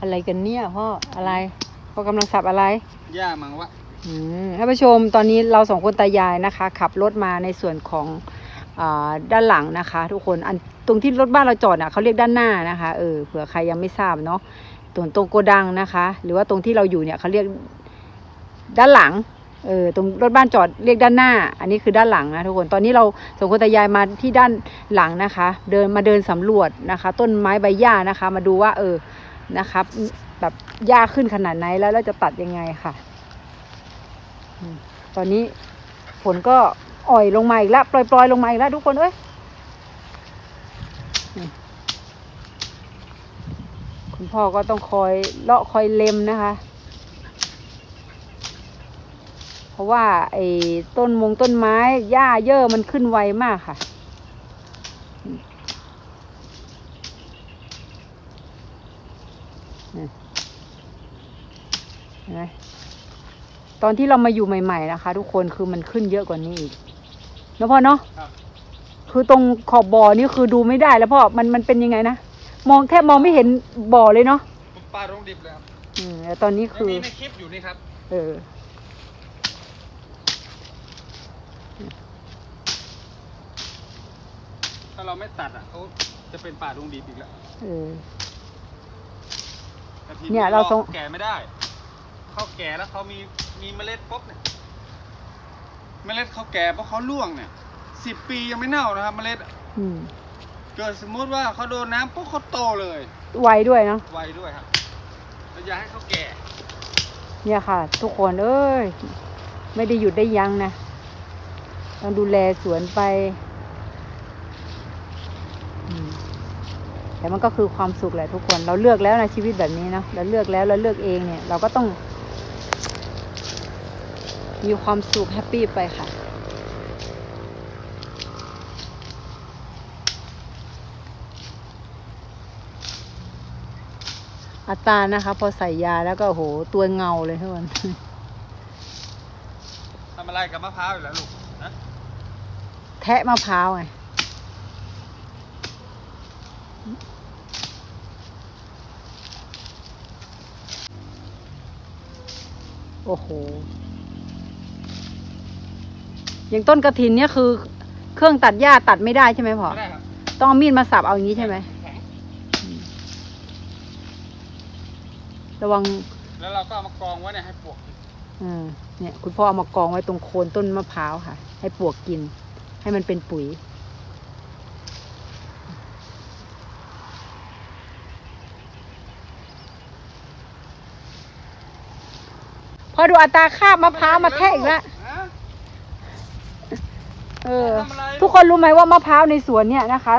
อะไรกันเนี่ยพ่ออะไรพ่อกำลังสับอะไร ย่ามังวะอืมท่านผู้ชมตอนนี้เราสองคนตายายนะคะ ขับรถมาในส่วนของอาด้านหลังนะคะ ทุกคนอันตรงที่รถบ้านเราจอดน่ะเขาเรียกด้านหน้านะคะเออเผื่อใครยังไม่ทราบเนาะตรงตรงโกดังนะคะ หรือว่าตรงที่เราอยู่เนี่ยเขาเรียกด้านหลังเออตรงรถบ้านจอดเรียกด้านหน้า อันนี้คือด้านหลังนะทุกคนตอนนี้เราสองคนตายายมาที่ด้านหลังนะคะ เดินมาเดินสำรวจนะคะ ต้นไม้ใบหญ้านะคะ มาดูว่าเออ นะครับ แบบหญ้าขึ้นขนาดไหนแล้วเราจะตัดยังไงค่ะ ตอนนี้ฝนก็อ่อยลงมาอีกแล้วปล่อยๆลงมาอีกแล้วทุกคนเอ้ยคุณพ่อก็ต้องคอยเลาะคอยเล็มนะคะ เพราะว่าไอ้ต้นมงต้นไม้หญ้าเย่อะมันขึ้นไวมากค่ะนี่เห็นไหม ตอนที่เรามาอยู่ใหม่ๆนะคะ ทุกคนคือมันขึ้นเยอะกว่านี้อีกเนอะพ่อเนาะครับคือตรงขอบบ่อนี่คือดูไม่ได้แล้วพ่อมันมันเป็นยังไงนะมองแทบมองไม่เห็นบ่อเลยเนาะผมปลาลงดิบเลยครับอืมแล้วตอนนี้ไม่คือมีในคลิปอยู่นี่ครับ เออถ้าเราไม่ตัดอะเขาจะเป็นป่าลงดิบอีกแล้วเออแต่ทีเนี่ยเราส่งแก่ไม่ได้ เขาแก่แล้วเขามีมีเมล็ดปุ๊บเนี่ยเมล็ดเขาแก่เพราะเขาล่วงเนี่ยสิบปียังไม่เน่านะครับ เมล็ดอะอืมเกิดสมมุติว่าเขาโดนน้ำปุ๊บเขาโตเลยไวด้วยเนาะไวด้วยครับเราอย่าให้เขาแก่เนี่ยค่ะ ทุกคนเอ้ยไม่ได้หยุดได้ยั้งนะต้องดูแลสวนไปอืมแต่มันก็คือความสุขแหละทุกคน เราเลือกแล้วในะชีวิตแบบนี้เนาะเราเลือกแล้วเราเลือกเองเนี่ย เราก็ต้อง มีความสุขแฮปปี้ไปค่ะ อัตรานะคะ พอใส่ยาแล้วก็โอ้โหตัวเงาเลยทุกคนทำอะไรกับมะพร้าวอยู่แล้วลูกนะแทะมะพร้าวไงโอ้โห อย่างต้นกระถินเนี่ยคือเครื่องตัดหญ้าตัดไม่ได้ใช่ไหมพ่อไม่ได้ครับต้องเอามีดมาสับเอาอย่างนี้ใช่ไหมแข็งระวังแล้วเราก็เอามากองไว้เนี่ยให้ปลวกกินอ่าเนี่ย คุณพ่อเอามากองไว้ตรงโคนต้นมะพร้าวค่ะ ให้ปลวกกิน ให้มันเป็นปุ๋ย พอดูอัตราคาบมะพร้าวมาแทะอีกแล้วฮะ เออทำอะไรทุกคนรู้ไหมว่ามะพร้าวในสวนเนี่ยนะคะ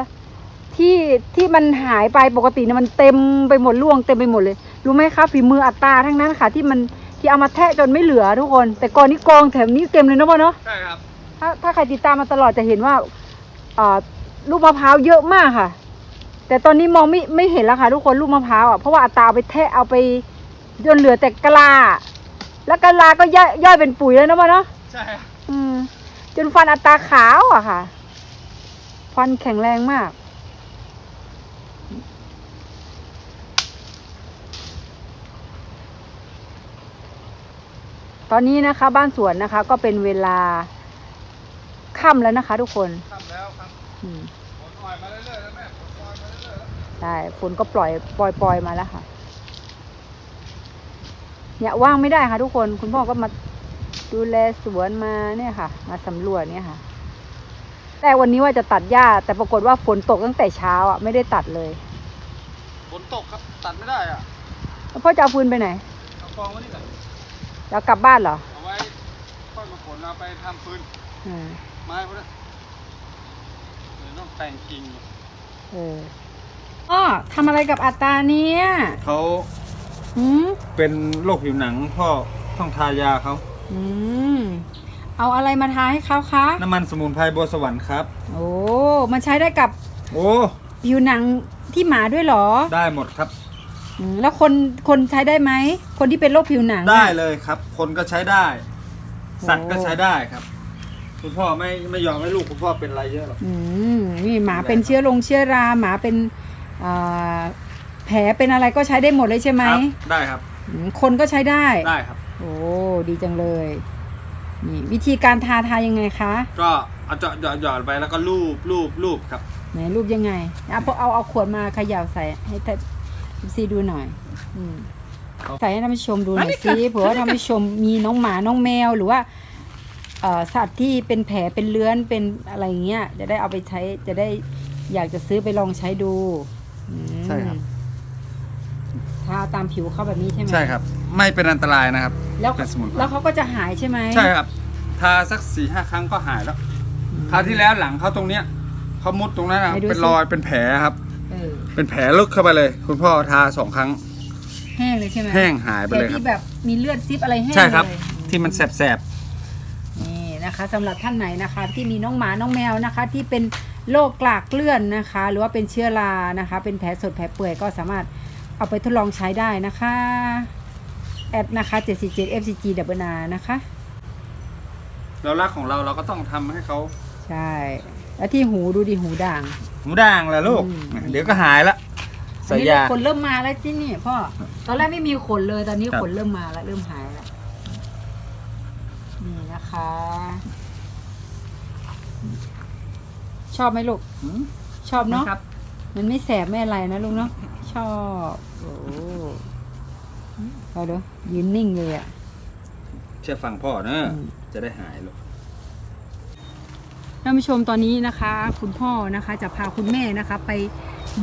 ที่ที่มันหายไปปกติเนี่ยมันเต็มไปหมดร่วงเต็มไปหมดเลย รู้ไหมคะฝีมืออัตราทั้งนั้นค่ะ ที่มันที่เอามาแทะจนไม่เหลือทุกคน แต่ก่อนนี้กองแถมนี้เต็มเลยนะพ่อเนาะใช่ครับถ้าถ้าใครติดตามมาตลอดจะเห็นว่าอ่าลูกมะพร้าวเยอะมากค่ะ แต่ตอนนี้มองไม่ไม่เห็นแล้วค่ะ ทุกคนลูกมะพร้าวอะเพราะว่าอัตราเอาไปแทะเอาไปจนเหลือแต่กะลา แล้วกะลาก็ย่อยย่อยเป็นปุ๋ยแล้วนะพ่อเนาะใช่ครับอืมจ นฟันอัตราขาวอะค่ะ ฟันแข็งแรงมาก ตอนนี้นะคะ บ้านสวนนะคะ ก็เป็นเวลาค่ำแล้วนะคะ ทุกคนทำแล้วครับอืมฝนอ่อยมาเรื่อยๆแล้วแม่ฝนอ่อยมาเรื่อยๆแล้วใช่ฝนก็ปล่อยปล่อยปล่อยมาแล้วค่ะ เนี่ยว่างไม่ได้ค่ะ ทุกคนคุณพ่อก็มา ดูแลสวนมาเนี่ยค่ะ มาสำรวจเนี่ยค่ะ แต่วันนี้ว่าจะตัดหญ้า แต่ปรากฏว่าฝนตกตั้งแต่เช้าอะไม่ได้ตัดเลยฝนตกครับตัดไม่ได้อะแล้วพ่อจะเอาฟืนไปไหนเอากองไว้นี่ก่อนจะเอากลับบ้านเหรอเอาไว้ค่อยมาขนเราไปทำฟืนอืมไม้พวกนั้นเดี๋ยวต้องแต่งกิ่งเออพ่อทำอะไรกับอัตราเนี่ยเขาหืมเป็นโรคผิวหนังพ่อต้องทายาเขา อืม เอาอะไรมาทาให้เขาคะ น้ำมันสมุนไพรบัวสวรรค์ครับ โอ้ มันใช้ได้กับโอ้ผิวหนังที่หมาด้วยเหรอได้หมดครับ อืมแล้วคนคนใช้ได้ไหม คนที่เป็นโรคผิวหนังได้อะเลยครับ คนก็ใช้ได้ สัตว์ก็โอ้ใช้ได้ครับ คุณพ่อไม่ไม่ยอมให้ลูกคุณพ่อเป็นอะไรเยอะหรอก อืมนี่หมาเป็นเชื้อลงเชื้อราหมาเป็นอ่าแแผลเป็นอะไรก็ใช้ได้หมดเลยใช่ไหมครับ ได้ครับ อืมคนก็ใช้ได้ ได้ครับ โอ้ดีจังเลยนี่วิธีการทาทายังไงคะก็เอาเจาะหยอดหยอดไปแล้วก็รูปรูปรูปครับ ไหนรูปยังไงเอาเอาเอาเอาขวดมาเขย่าใส่ให้ท่านซีดูหน่อยอืมเอาใส่ให้ท่านผู้ชมดูหน่อยอันนี้สิค่ะเผื่อว่าท่านผู้ชมมีน้องหมาน้องแมวหรือว่าเอ่อสัตว์ที่เป็นแผลเป็นเลื้อนเป็นอะไรอย่างเงี้ยจะได้เอาไปใช้จะได้อยากจะซื้อไปลองใช้ดูอืม ใช่ครับ ทาตามผิวเขาแบบนี้ใช่ไหมใช่ครับ ไม่เป็นอันตรายนะครับแล้วเป็นสมุนไพรแล้วเขาก็จะหายใช่ไหมใช่ครับ ทาสักสี่ห้าครั้งก็หายแล้วคราวที่แล้วหลังเขาตรงเนี้ยเขามุดตรงนั้นนะไหนดูเป็นสิรอยเป็นแผลครับ เออเป็นแผลลึกเข้าไปเลย คุณพ่อทาสองครั้งแห้งเลยใช่ไหมแห้งหายไปแต่เลยครับ ที่แบบมีเลือดซิบอะไรแห้งใช่ครับ เลย ที่มันแสบนี่นะคะสำหรับท่านไหนนะคะที่มีน้องหมาน้องแมวนะคะ ที่เป็นโรคกลากเกลื่อนนะคะ หรือว่าเป็นเชื้อรานะคะ เป็นแผลสดแผลเปื่อยก็สามารถ เอาไปทดลองใช้ได้นะคะแอดนะคะ 747 FCG ดับเบิลนานะคะๆเรารักของเราเราก็ต้องทำให้เขาใช่ แล้วที่หูดูดิหูด่างหูด่างแหละลูก อืม เดี๋ยวก็หายละอัใส่นนี้ยา ขนเริ่มมาแล้วที่นี่พ่อ ตอนแรกไม่มีขนเลยตอนนี้ครับ ขนเริ่มมาแล้วเริ่มหายแล้ว นี่นะคะ ชอบไหมลูกหืมชอบเนาะครับมันไม่แสบไม่อะไรนะลุงเนาะ ชอบ โอ้เอาเด้อยืนนิ่งเลยอะ่ะ เชื่อฟังพ่อเนอะอืม จะได้หายลูกท่านผู้ชมตอนนี้นะคะ คุณพ่อนะคะจะพาคุณแม่นะคะ ไป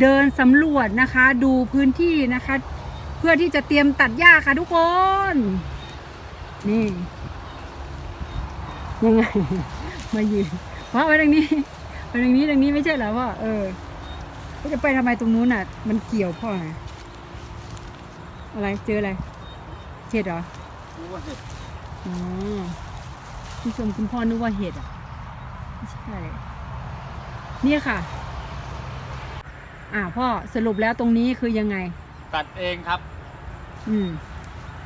เดินสำรวจนะคะ ดูพื้นที่นะคะ เพื่อที่จะเตรียมตัดหญ้าค่ะทุกคน นี่ ยังไง มายืนพ่อไปทางนี้ไปทางนี้ทางนี้ไม่ใช่เหรอพ่อเออก็จะไปทำไมตรงนู้นอะ มันเกี่ยวพ่อไง อะไรเจออะไรเห็ดเหรอรู้ว่าเห็ดอ๋อคุณผู้ชมคุณพ่อนึกว่าเห็ดอะไม่ใช่เนี่ยค่ะ อ่าพ่อสรุปแล้วตรงนี้คือยังไง ตัดเองครับ อืม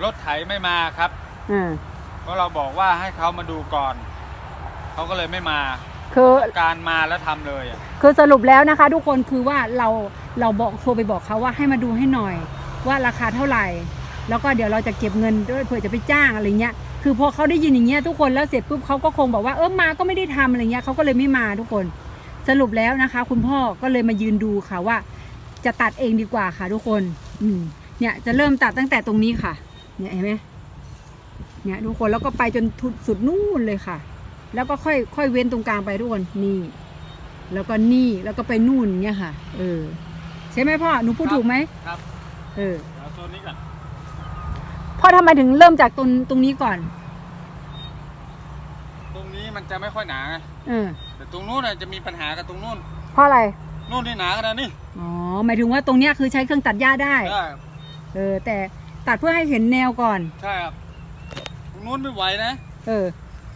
รถไถไม่มาครับอ่าเพราะเราบอกว่าให้เขามาดูก่อน เขาก็เลยไม่มาคือการมาแล้วทำเลยอะคือสรุปแล้วนะคะ ทุกคนคือว่าเราเราบอกโทรไปบอกเขาว่าให้มาดูให้หน่อย ว่าราคาเท่าไหร่ แล้วก็เดี๋ยวเราจะเก็บเงินด้วยเผื่อจะไปจ้างอะไรเงี้ยคือพอเขาได้ยินอย่างเงี้ยทุกคนแล้วเสร็จปุ๊บเขาก็คงบอกว่าเออมาก็ไม่ได้ทำอะไรเงี้ยเขาก็เลยไม่มาทุกคนสรุปแล้วนะคะ คุณพ่อก็เลยมายืนดูค่ะว่า จะตัดเองดีกว่าค่ะทุกคน อืมเนี่ยจะเริ่มตัดตั้งแต่ตรงนี้ค่ะ เนี่ยเห็นไหมเนี่ยทุกคนแล้วก็ไปจนทุดสุดนู่นเลยค่ะ แล้วก็ค่อยค่อยเว้นตรงกลางไปทุกคนนี่ แล้วก็นี่แล้วก็ไปนู่นเนี่ยค่ะ เออ ใช่ไหมพ่อหนูพูดถูกไหมครับ เออเอาโซนนี้ก่อนพ่อทำไมถึงเริ่มจากตรงตรงนี้ก่อน ตรงนี้มันจะไม่ค่อยหนาไงเออ แต่ตรงนู้นน่ะจะมีปัญหากับตรงนู้นเพราะอะไร นู้นนี่หนาขนาดนี้อ๋อ หมายถึงว่าตรงเนี้ยคือใช้เครื่องตัดหญ้าได้ ใช่เออ แต่ตัดเพื่อให้เห็นแนวก่อน ใช่ครับตรงนู้นไม่ไหวนะเออ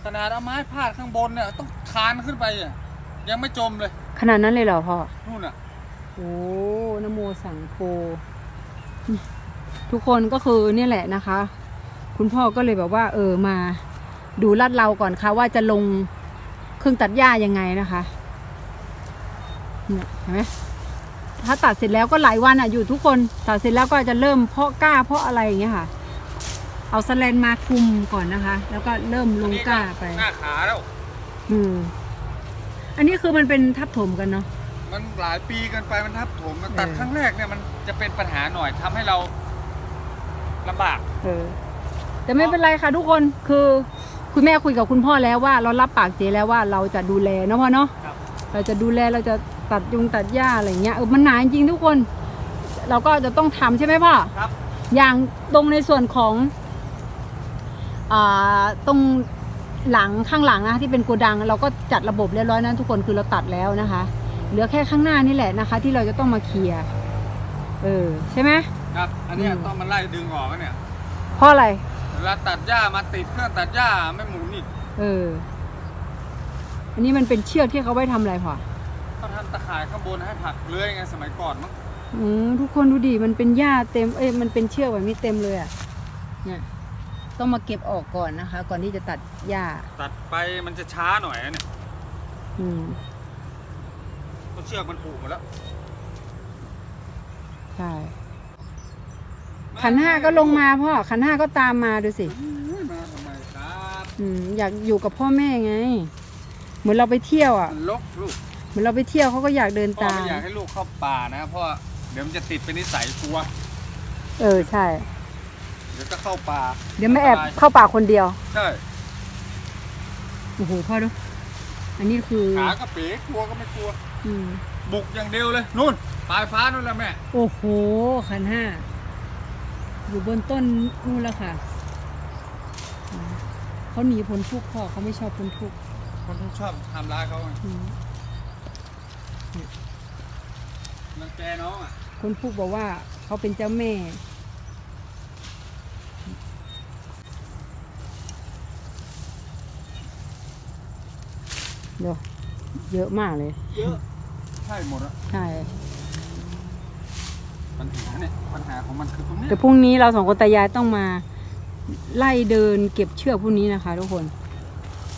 ขนาดเอาไม้พาดข้างบนเนี่ยต้องคานขึ้นไปอะยังไม่จมเลยขนาดนั้นเลยเหรอพ่อนู่นอะ โอ้นโมสังโฆ ทุกคนก็คือเนี่ยแหละนะคะ คุณพ่อก็เลยแบบว่า เออมาดูลาดเราก่อนค่ะ ว่าจะลงเครื่องตัดหญ้ายังไงนะคะเนี่ยเห็นไหมถ้าตัดเสร็จแล้วก็หลายวันอะอยู่ทุกคนตัดเสร็จแล้วก็จะเริ่มเพาะกล้าเพาะอะไรอย่างเงี้ยค่ะ เอาสแลนมาคุมก่อนนะคะ แล้วก็เริ่มลงกล้าไปหน้าขาแล้วอืมอันนี้คือมันเป็นทับถมกันเนาะ มันหลายปีเกินไปมันทับถมมันตัดเออครั้งแรกเนี่ยมันจะเป็นปัญหาหน่อยทำให้เราลำบาก เออแต่ไม่เป็นไรค่ะทุกคนคือคุณแม่คุยกับคุณพ่อแล้วว่าเรารับปากเจแล้วว่าเราจะดูแลเนาะพ่อเนาะครับ เราจะดูแลเราจะตัดยุงตัดหญ้าอะไรเงี้ยเออมันหนาจริงๆทุกคน เราก็จะต้องทำใช่ไหมพ่อ ครับ อย่างตรงในส่วนของอ่าตรงหลังข้างหลังนะที่เป็นโกดัง เราก็จัดระบบเรียบร้อยนะทุกคนคือเราตัดแล้วนะคะ เหลือแค่ข้างหน้านี่แหละนะคะ ที่เราจะต้องมาเคลียร์เออใช่ไหม ครับ อันเนี้ยอืม ต้องมาไล่ดึงออกนะเนี่ยเพราะอะไร เวลาตัดหญ้ามาติดเครื่องตัดหญ้าไม่หมุนอีกเออ อันนี้มันเป็นเชือกที่เขาไว้ทำอะไรพอเขาทำตะข่ายข้างบนให้ผักเลื้อยไงสมัยก่อนมั้งอืมทุกคนดูดิมันเป็นหญ้าเต็ม เอ้ยมันเป็นเชือกแบบนี้เต็มเลยอะ เนี่ย ต้องมาเก็บออกก่อนนะคะ ก่อนที่จะตัดหญ้า ตัดไปมันจะช้าหน่อยนะเนี่ยอืม เพราะเชือกมันผูกหมดแล้วใช่ขันห้าก็ลงมาพ่อขันห้าก็ตามมาดูสิอุ้ยมาทำไมครับอืมอยากอยู่กับพ่อแม่ไง เหมือนเราไปเที่ยวอะมันลกลูกเหมือนเราไปเที่ยวเขาก็อยากเดินพ่อตามไม่อยากให้ลูกเข้าป่านะเพราะว่าเดี๋ยวมันจะติดเป็นนิสัยกลัวเออใช่ เดี๋ยวก็เข้าป่าเดี๋ยวไม่แอบเข้าป่าคนเดียวใช่โอ้โหพ่อดูอันนี้คือ ขากระเป๋กลัวก็ไม่กลัวอืม บุกอย่างเดียวเลยนู่นปลายฟ้านู่นแหละแม่ โอ้โหขันห้า อยู่บนต้นนู่นแล้วค่ะอืมเขาหนีพ้นทุกข์พ่อเขาไม่ชอบพ้นทุกข์คนทุกชอบทำร้ายเขาไงอืมรังแกน้องอะคนทุกข์บอกว่าเขาเป็นเจ้าแม่ เดี๋ยวเยอะมากเลย เยอะ ใช่หมดอะใช่ปัญหาเนี่ยปัญหาของมันคือตรงนี้แต่พรุ่งนี้เราสองคนตายายต้องมาไล่เดินเก็บเชือกพวกนี้นะคะ ทุกคน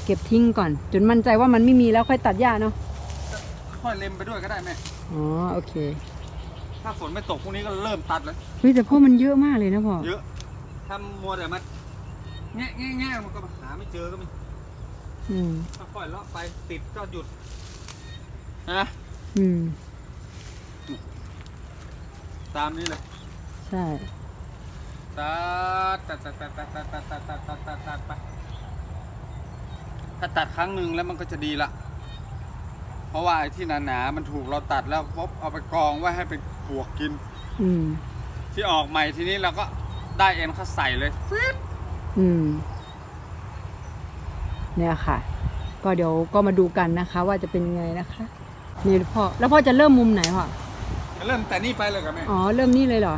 เก็บทิ้งก่อน จนมั่นใจว่ามันไม่มีแล้วค่อยตัดหญ้าเนาะค่อยเล็มไปด้วยก็ได้แม่อ๋อโอเค ถ้าฝนไม่ตกพรุ่งนี้ก็เริ่มตัดแล้วเฮ้ยแต่พ่อมันเยอะมากเลยนะพ่อเยอะถ้ามัวแต่มันแง่แง่แง่มันก็หาไม่เจอก็มีอืมค่อยๆเลาะไปติดก็หยุดนะ อืม ตามนี้เลยใช่ ตัดตัดตัดตัดตัดตัดตัดตัดตัดตัดตัดไปถ้าตัดครั้งหนึ่งแล้วมันก็จะดีละ เพราะว่าไอ้ที่หนาๆมันถูกเราตัดแล้วปุ๊บเอาไปกองไว้ให้เป็นปวกกิน อืม ที่ออกใหม่ทีนี้เราก็ได้เอ็นเขาใส่เลยฟิตอืม เนี่ยค่ะ ก็เดี๋ยวก็มาดูกันนะคะ ว่าจะเป็นยังไงนะคะ นี่พ่อแล้วพ่อจะเริ่มมุมไหนพ่อเริ่มแต่นี่ไปเลยกับแม่ อ๋อเริ่มนี่เลยเหรอ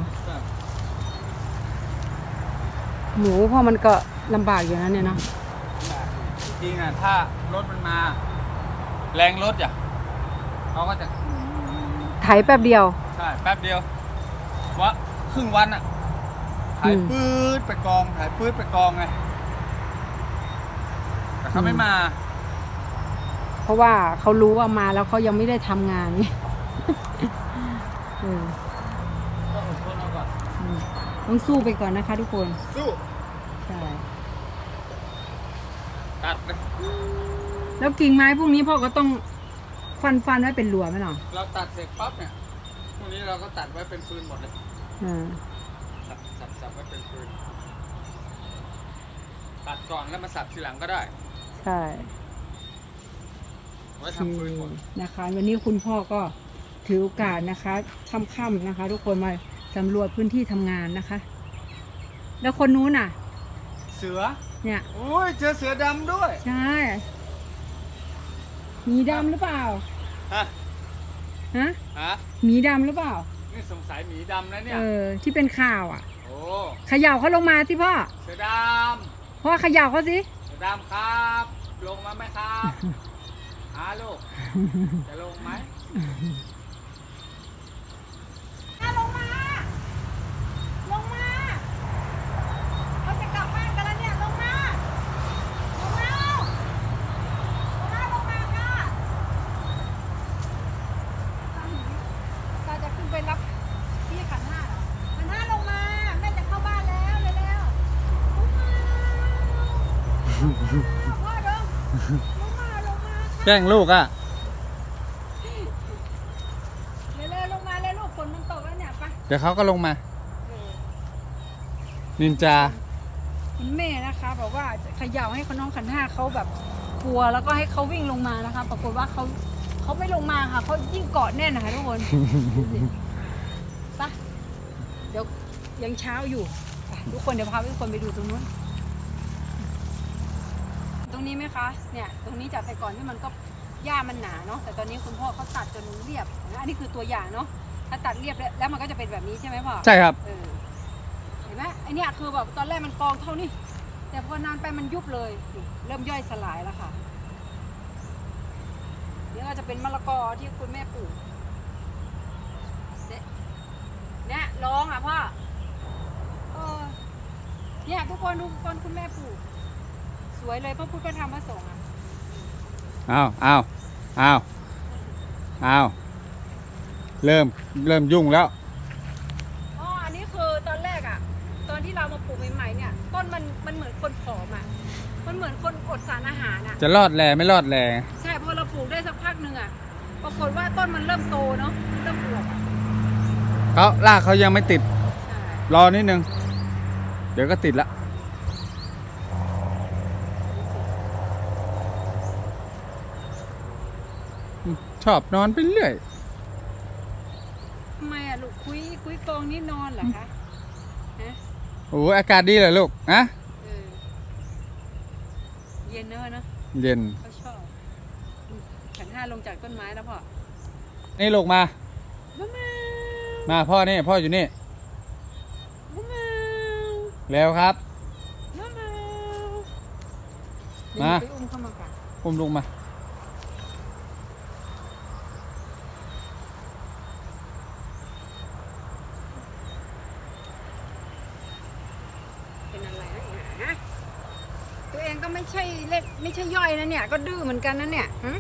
หมูพ่อมันก็ลำบากอยู่นะเนี่ยเนาะจริงๆอะถ้ารถมันมา แรงรถอะเขาก็จะไถแป๊บเดียว ใช่แป๊บเดียวว่าครึ่งวันอะถ่ายอืมปื๊ดไปกองถ่ายปื๊ดไปกองไง แต่เขาไม่มา เพราะว่าเขารู้ว่ามาแล้วเขายังไม่ได้ทำงานไงเออก็อดทนเอาก่อนอืมต้องสู้ไปก่อนนะคะทุกคน สู้ใช่ ตัดเลยแล้วกิ่งไม้พวกนี้พ่อก็ต้องฟันฟันไว้เป็นรัวไหมเนาะเราตัดเสร็จปั๊บเนี่ยพวกนี้เราก็ตัดไว้เป็นฟืนหมดเลยอ่าสับสับสับไว้เป็นฟืนตัดก่อนแล้วมาสับทีหลังก็ได้ ใช่ไว้โอทำฟื นเคหมดนะคะ วันนี้คุณพ่อก็ถือโอกาสนะคะค่ำๆนะคะ ทุกคนมาสำรวจพื้นที่ทำงานนะคะ แล้วคนนู้นน่ะ เสือเนี่ยโอ้ยเจอเสือดำด้วย ใช่หมีดำหรือเปล่าฮะฮะฮะหมีดำหรือเปล่านี่สงสัยหมีดำนะเนี่ยเออที่เป็นข่าวอะโอ้เขย่าเขาลงมาที่พ่อเสือดพ่อเขย่าเขาสิำเสือดำครับ ลงมาไหมครับ ฮาลูก จะลงไหมลงมา ลงมาเราจะกลับบ้านกันแล้วเนี่ย ลงมา ลงมา ลงมา ลงมาค่ะตาจะขึ้นไปรับพี่ขันห้าเหรอขันห้าลงมา แม่จะเข้าบ้านแล้วเร็วๆลงมาพ่อเดิน ลงมาลงมาแกล้งลูกอะเร็วๆลงมาเลยลูกฝนมันตกแล้วเนี่ยไปเดี๋ยวเขาก็ลงมา นินจา คุณแม่นะคะ บอกว่าจะเขย่าให้เขาน้องขันห้าเขาแบบกลัวแล้วก็ให้เขาวิ่งลงมานะคะ ปรากฏว่าเขาเขาไม่ลงมาค่ะเขายิ่งเกาะแน่นนะคะทุกคนดูสิไปเดี๋ยวยังเช้าอยู่ไปทุกคนเดี๋ยวพาทุกคนไปดูตรงนู้นต รงนี้ไหมคะเนี่ยตรงนี้จากแต่ก่อนที่มันก็หญ้ามันหนาเนาะแต่ตอนนี้คุณพ่อเขาตัดจนเรียบนะอันนี้คือตัวอย่างเนาะถ้าตัดเรียบแล้วแล้วมันก็จะเป็นแบบนี้ใช่ไหมพ่อใช่ครับเออเห็นไหมไอเนี้ยคือแบบตอนแรกมันกองเท่านี้แต่พอนานไปมันยุบเลยนี่เริ่มย่อยสลายแล้วค่ะเดี๋ยวก็จะเป็นมะละกอที่คุณแม่ปลูกเนี่ยเนี่ยร้องอะพ่อเออเนี่ยทุกคนทุกคนคุณแม่ปลูก สวยเลยพระพุทธพระธรรมพระสงฆ์อะอ้าวอ้าวอ้าวอ้าวเริ่มเริ่มยุ่งแล้ว อ๋ออันนี้คือตอนแรกอะที่เรามาปลูกใหม่ๆเนี่ย ต้นมันมันเหมือนคนผอมอะ มันเหมือนคนอดสารอาหารอะ จะรอดแลไม่รอดแลใช่พอเราปลูกได้สักพักหนึ่งอะ ปรากฏว่าต้นมันเริ่มโตเนาะ เริ่มอวบอะเขาลากเขายังไม่ติด ใช่รอนิดนึง เดี๋ยวก็ติดละ ชอบนอนไปเรื่อย ทำไมอะลูกคุยคุยกองนี่นอนเหรอคะฮะโอ้ยอากาศดีเลยลูกอะเออเย็นเนอะเนอะเย็น เขาชอบขันห้าลงจากต้นไม้แล้วพ่อนี่ลูกมามามามาพ่อนี่พ่ออยู่นี่มามาแล้วครับมามามาไปอุ้มเข้ามาก่อนอุ้มลูกมา เป็นอะไรนะฮะตัวเองก็ไม่ใช่เล็กไม่ใช่ย่อยนะเนี่ย ก็ดื้อเหมือนกันนะเนี่ยฮะ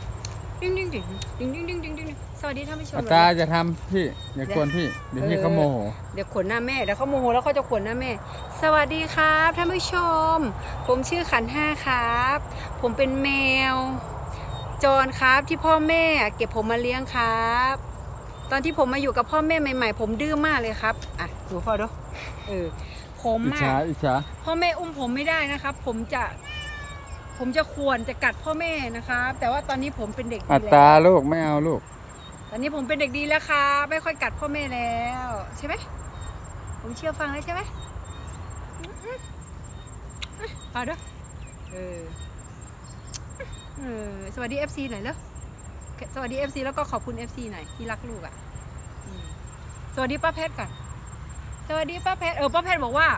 ดิ้งดิ้งดิ้งดิ้งดิ้งดิ้งดิ้งดิ้งสวัสดีท่านผู้ชม อาตาจะทำพี่อย่ากวนพี่เดี๋ยวพี่เขาโมโหเดี๋ยวขวนหน้าแม่เดี๋ยวเขาโมโหแล้วเขาจะขวนหน้าแม่ สวัสดีครับท่านผู้ชม ผมชื่อขันห้าครับ ผมเป็นแมว จรครับที่พ่อแม่เก็บผมมาเลี้ยงครับ ตอนที่ผมมาอยู่กับพ่อแม่ใหม่ ๆ ผมดื้อมากเลยครับอะดูพ่อดูเออผมอิจอะฉาอิจฉาพ่อแม่อุ้มผมไม่ได้นะครับ ผมจะ ผมจะควรจะกัดพ่อแม่นะครับ แต่ว่าตอนนี้ผมเป็นเด็กดีอัแล้วตาลูกไม่เอาลูก ตอนนี้ผมเป็นเด็กดีแล้วครับไม่ค่อยกัดพ่อแม่แล้วใช่ไหมผมเชื่อฟังแล้วใช่ไหมอืมอืมอะพอด้วยเออเออสวัสดี FC หน่อยเร็วสวัสดี FC แล้วก็ขอบคุณ FC หน่อยที่รักลูกอะอืมสวัสดีป้าแพทย์ก่อนสวัสดีป้าแพทย์เออป้าแพทย์บอกว่า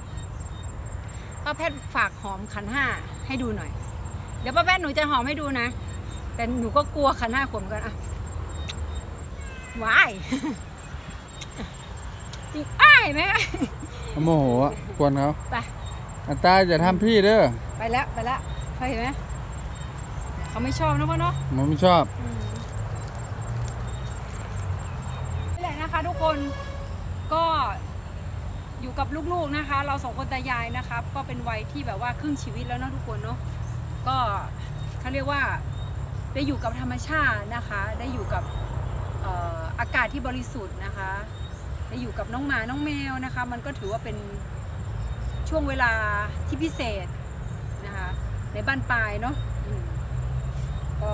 ป้าแพทย์ฝากหอมขันห้าให้ดูหน่อย เดี๋ยวป้าแพทย์หนูจะหอมให้ดูนะ แต่หนูก็กลัวขันห้าขวมอนกันอะวายจริงอ้ายไหมเขาโมโหอะกวนเขาไปอัตาจะทำพี่เด้อไปแล้วไปแล้วเคยเห็นไหมเขาไม่ชอบนะพ่อเนาะผมไม่ชอบนี่แหละนะคะ ทุกคนก็อยู่กับลูกๆนะคะ เราสองคนตายายนะครับ ก็เป็นวัยที่แบบว่าครึ่งชีวิตแล้วเนาะทุกคนเนาะ ก็เขาเรียกว่าได้อยู่กับธรรมชาตินะคะ ได้อยู่กับเอ่ออากาศที่บริสุทธิ์นะคะได้อยู่กับน้องหมาน้องแมวนะคะ มันก็ถือว่าเป็นช่วงเวลาที่พิเศษนะคะในบ้านปลายเนาะอืมก็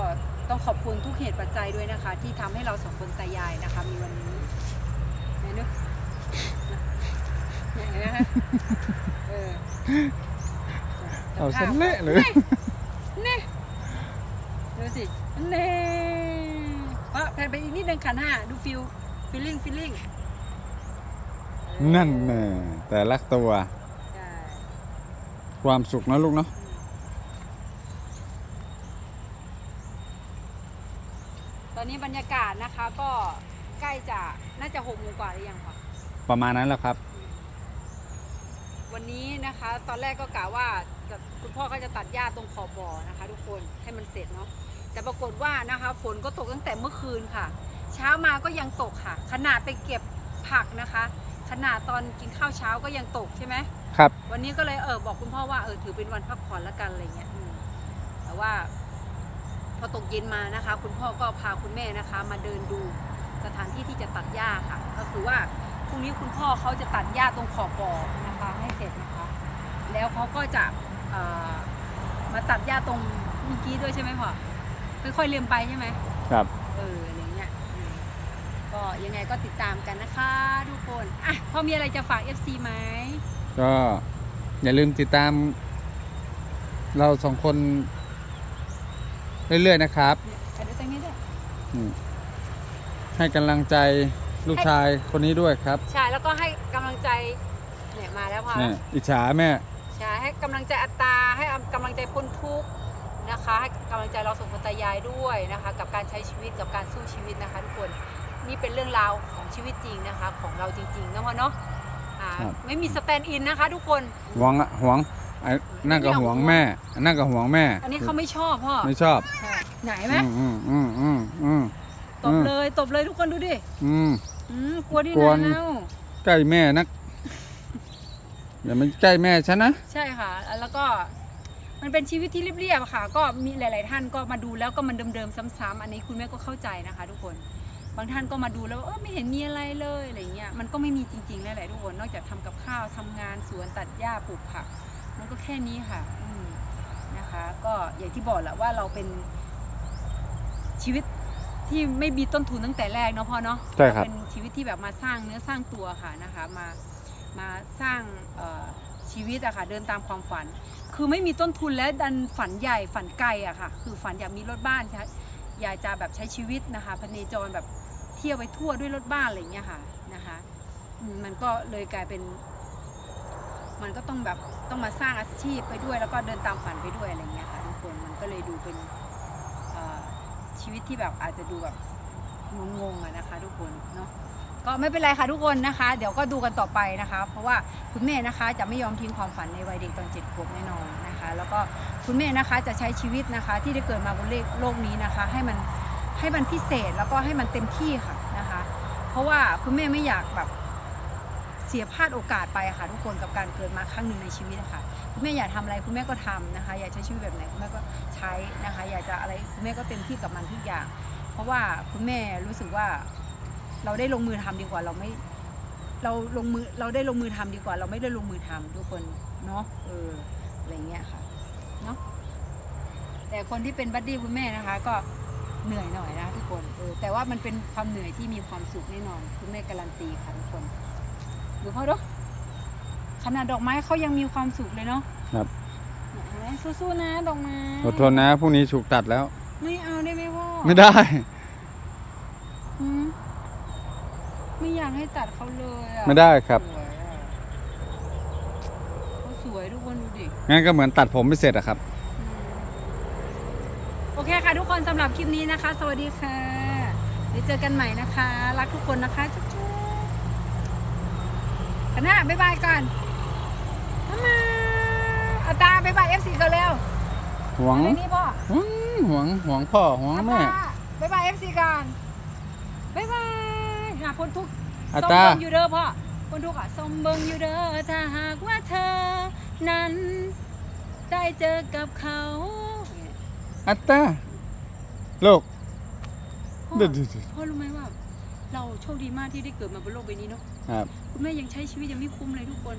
ต้องขอบคุณทุกเหตุปัจจัยด้วยนะคะ ที่ทำให้เราสองคนตายายนะคะ มีวันนี้ไหนนึกไหนนะคะเออเอาฉันเละเลยนี่ ดูสิเน่เพราะแผ่นไปอีกนิดนึงขันห้าดูฟิลฟิลลิ่งฟิลลิ่งนั่นแน่แต่ละตัวใช่ความสุขนะลูกเนาะตอนนี้บรรยากาศนะคะก็ใกล้จะน่าจะหกโมงกว่าหรือยังคะประมาณนั้นแหละครับ วันนี้นะคะตอนแรกก็กะว่าจะคุณพ่อก็จะตัดหญ้าตรงขอบบ่อนะคะ ทุกคนให้มันเสร็จเนาะ แต่ปรากฏว่านะคะฝนก็ตกตั้งแต่เมื่อคืนค่ะ เช้ามาก็ยังตกค่ะ ขนาดไปเก็บผักนะคะ ขนาดตอนกินข้าวเช้าก็ยังตกใช่ไหมครับ วันนี้ก็เลยเออบอกคุณพ่อว่าเออถือเป็นวันพักผ่อนละกันอะไรเงี้ยอืมแต่ว่า พอตกเย็นมานะคะ คุณพ่อก็พาคุณแม่นะคะ มาเดินดูสถานที่ที่จะตัดหญ้าค่ะ ก็คือว่าพรุ่งนี้คุณพ่อเขาจะตัดหญ้าตรงขอบบ่อนะคะ ให้เสร็จนะคะ แล้วเขาก็จะเอ่อมาตัดหญ้าตรงเมื่อกี้ด้วยใช่ไหมพ่อ ค่อยๆเลียมไปใช่ไหมครับ เอออะไรเงี้ยอืมก็ยังไงก็ติดตามกันนะคะทุกคนอะพ่อมีอะไรจะฝาก FC ไหมก็อย่าลืมติดตาม เราสองคน เรื่อยๆนะครับเนี่ยไปดูตรงนี้ด้วยอืมให้กำลังใจลูกชายคนนี้ด้วยครับใช่แล้วก็ให้กำลังใจเนี่ยมาแล้วพ่อเนี่ยอิจฉาแม่ ใช่ให้กำลังใจอัตตราให้กำลังใจพ้นทุกข์นะคะ ให้ กำลังใจเราสองคนตายายด้วยนะคะกับการใช้ชีวิตกับการสู้ชีวิตนะคะทุกคนนี่เป็นเรื่องราวของชีวิตจริงนะคะของเราจริงๆนะพ่อเนาะอ่าครับ ไม่มีสแตนด์อินนะคะ ทุกคน หวงอะหวงไอ้นั่นก็หวงแม่อันนั่นก็หวงแม่อันนี้เขาไม่ชอบพ่อไม่ชอบใช่ไหนไหมอืมอืมอืมอืมตบเลยตบเลยทุกคนดูดิอืม อืมกลัวที่กลัวไหนแล้วใกล้แม่นักอย่ามันใกล้แม่ฉันนะ ใช่ค่ะ แล้วก็ มันเป็นชีวิตที่เรียบๆอะค่ะ ก็มีหลาย ๆ ท่านก็มาดูแล้วก็มันเดิมๆซ้ำๆอันนี้คุณแม่ก็เข้าใจนะคะ ทุกคนบางท่านก็มาดูแล้วเออไม่เห็นมีอะไรเลยอะไรเงี้ยมันก็ไม่มีจริงๆแล้วแหละทุกคนนอกจากทำกับข้าวทำงานสวนตัดหญ้าปลูกผัก มันก็แค่นี้ค่ะอืมนะคะ ก็อย่างที่บอกแหละว่าเราเป็นชีวิตที่ไม่มีต้นทุนตั้งแต่แรกเนาะพ่อเนาะใช่ครับเป็นชีวิตที่แบบมาสร้างเนื้อสร้างตัวค่ะนะคะ มามาสร้างเอ่อ ชีวิตอะค่ะเดินตามความฝัน คือไม่มีต้นทุนและดันฝันใหญ่ฝันไกลอะค่ะคือฝันอยากมีรถบ้านใช้อยากจะแบบใช้ชีวิตนะคะพเนจรแบบเที่ยวไปทั่วด้วยรถบ้านอะไรอย่างเงี้ยค่ะนะคะมันก็เลยกลายเป็น มันก็ต้องแบบต้องมาสร้างอาชีพไปด้วย แล้วก็เดินตามฝันไปด้วยอะไรอย่างเงี้ยค่ะทุกคนมันก็เลยดูเป็นชีวิตที่แบบอาจจะดูแบบงงๆอะนะคะ ทุกคนเนาะ ก็ไม่เป็นไรค่ะทุกคนนะคะ เดี๋ยวก็ดูกันต่อไปนะคะ เพราะว่าคุณแม่นะคะจะไม่ยอมทิ้งความฝันในวัยเด็กตอนเจ็ดขวบแน่นอนนะคะ แล้วก็คุณแม่นะคะจะใช้ชีวิตนะคะ ที่ได้เกิดมาบนโลกนี้นะคะ ให้มันให้มันพิเศษแล้วก็ให้มันเต็มที่ค่ะนะคะ เพราะว่าคุณแม่ไม่อยากแบบเสียพลาดโอกาสไปะค่ะ ทุกคนกับการเกิดมาครั้งหนึ่งในชีวิตนะคะคุณแม่อยากทำอะไรคุณแม่ก็ทำนะคะ อยากใช้ชีวิตแบบไหนคุณแม่ก็ใช้นะคะ อยากจะอะไรคุณแม่ก็เต็มที่กับมันทุกอย่าง เพราะว่าคุณแม่รู้สึกว่า เราได้ลงมือทำดีกว่าเราไม่ เราลงมือเราได้ลงมือทำดีกว่า เราไม่ได้ลงมือทำทุกคนเนาะเอออะไรเงี้ยค่ะเนาะแต่คนที่เป็นบัดดี้คุณแม่นะคะ ก็เหนื่อยหน่อยนะทุกคนเออแต่ว่ามันเป็นความเหนื่อยที่มีความสุขแน่นอนคุณแม่การันตีค่ะทุกคนดูเขาดูขนาดดอกไม้เขายังมีความสุขเลยเนาะครับเนี่ยเห็นไหมสู้ๆนะดอกไม้อดทนนะพรุ่งนี้ถูกตัดแล้ว ไม่เอาได้ไหมพ่อไม่ได้ อืม ไม่อยากให้ตัดเขาเลยอะไม่ได้ครับ สวยอะเขาสวยทุกคนดูดิ งั้นก็เหมือนตัดผมไม่เสร็จอะครับอืมโอเคค่ะทุกคนสำหรับคลิปนี้นะคะ สวัสดีค่ะ เดี๋ยวเจอกันใหม่นะคะ รักทุกคนนะคะ จุ๊บๆกันนะบ๊ายบายก่อนมามาเอาตาบ๊ายบายเอฟซีกันเร็วหวงอะไรนี่พ่อหวง หวง หวงพ่อ หวงอาแม่ ตาบ๊ายบายเอฟซีกันบ๊ายบาย หาคนทุกข์อาส้มตาเบิงอยู่เด้อพ่อคนทุกข์อะส้มเบิงอยู่เด้อถ้าหากว่าเธอ นั้นได้เจอกับเขาอาตาลูกพ่อเดี๋ยวเดี๋ยวเดี๋ยวพ่อรู้ไหมว่า เราโชคดีมากที่ได้เกิดมาบนโลกใบนี้เนาะ ครับ คุณแม่ยังใช้ชีวิตยังไม่คุ้มเลยทุกคน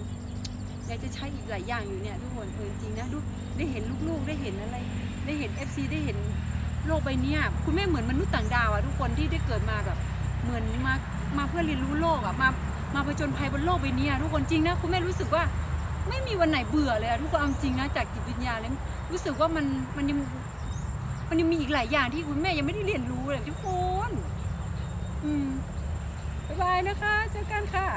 อยากจะใช้อีกหลายอย่างอยู่เนี่ยทุกคนเออจริงนะดูได้เห็นลูกๆได้เห็นอะไร ได้เห็น FC ได้เห็นโลกใบเนี้ยคุณแม่เหมือนมนุษย์ต่างดาวอะทุกคนที่ได้เกิดมาแบบ เหมือนมามาเพื่อเรียนรู้โลกอะมามาผจญภัยบนโลกใบเนี้ยทุกคนจริงนะคุณแม่รู้สึกว่าไม่มีวันไหนเบื่อเลยอะทุกคนเอาจริงนะจากจิตวิญญาณเลยรู้สึกว่ามันมันยังมันยังมีอีกหลายอย่างที่คุณแม่ยังไม่ได้เรียนรู้เลยทุกคน อืมบ๊ายบายนะคะ เจอกันค่ะ